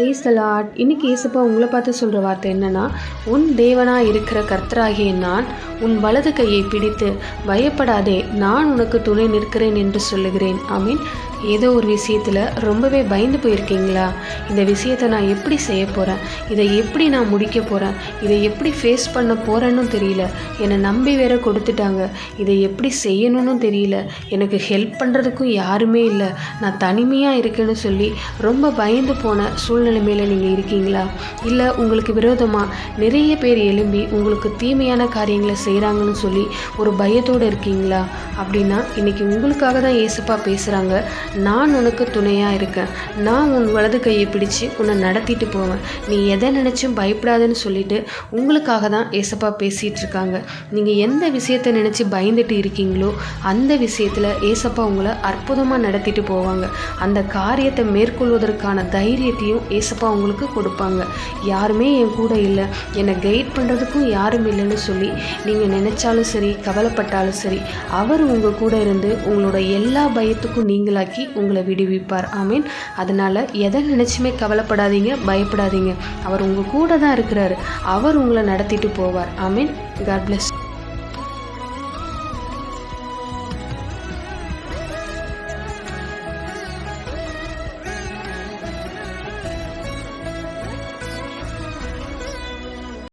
Breeze தலாட் இன்னைக்கு ஏசப்பா உங்களை பார்த்து சொல்கிற வார்த்தை என்னன்னா உன் தேவனாக இருக்கிற கர்த்தராகிய நான் உன் வலது கையை பிடித்து பயப்படாதே நான் உனக்கு துணை நிற்கிறேன் என்று சொல்லுகிறேன். ஐ மீன் ஏதோ ஒரு விஷயத்தில் ரொம்பவே பயந்து போயிருக்கீங்களா? இந்த விஷயத்தை நான் எப்படி செய்ய போகிறேன் இதை எப்படி நான் முடிக்க போகிறேன் இதை எப்படி ஃபேஸ் பண்ண போகிறேன்னு தெரியல. என்னை நம்பி வேற கொடுத்துட்டாங்க. இதை எப்படி செய்யணும்னு தெரியல. எனக்கு ஹெல்ப் பண்ணுறதுக்கும் யாருமே இல்லை. நான் தனிமையாக இருக்கேன்னு சொல்லி ரொம்ப பயந்து போன சூழ்நிலைமையில் நீங்கள் இருக்கீங்களா? இல்லை உங்களுக்கு விரோதமாக நிறைய பேர் எழும்பி உங்களுக்கு தீமையான காரியங்களை செய்கிறாங்கன்னு சொல்லி ஒரு பயத்தோடு இருக்கீங்களா? அப்படின்னா இன்றைக்கி உங்களுக்காக தான் ஏசப்பா பேசுகிறாங்க நான் உனக்கு துணையாக இருக்கேன். நான் உன் வலது கையை பிடிச்சு உன்னை நடத்திட்டு போவேன். நீ எதை நினச்சும் பயப்படாதுன்னு சொல்லிட்டு உங்களுக்காக தான் ஏசப்பா பேசிகிட்டு இருக்காங்க. நீங்கள் எந்த விஷயத்தை நினச்சி பயந்துட்டு இருக்கீங்களோ அந்த விஷயத்தில் ஏசப்பா உங்களை அற்புதமாக நடத்திட்டு போவாங்க. அந்த காரியத்தை மேற்கொள்வதற்கான தைரியத்தையும் ஏசப்பா உங்களுக்கு கொடுப்பாங்க. யாருமே என் கூட இல்லை. என்னை கைட் பண்ணுறதுக்கும் யாரும் இல்லைன்னு சொல்லி நீங்கள் நினச்சாலும் சரி கவலைப்பட்டாலும் சரி அவர் உங்கள் கூட இருந்து உங்களோட எல்லா பயத்துக்கும் நீங்களாக்கி உங்களை விடுவிப்பார். ஆமீன். அதனால் எதை நினச்சுமே கவலைப்படாதீங்க பயப்படாதீங்க. அவர் உங்கள் கூட தான் இருக்கிறாரு. அவர் உங்களை நடத்திட்டு போவார். ஆமீன். God plus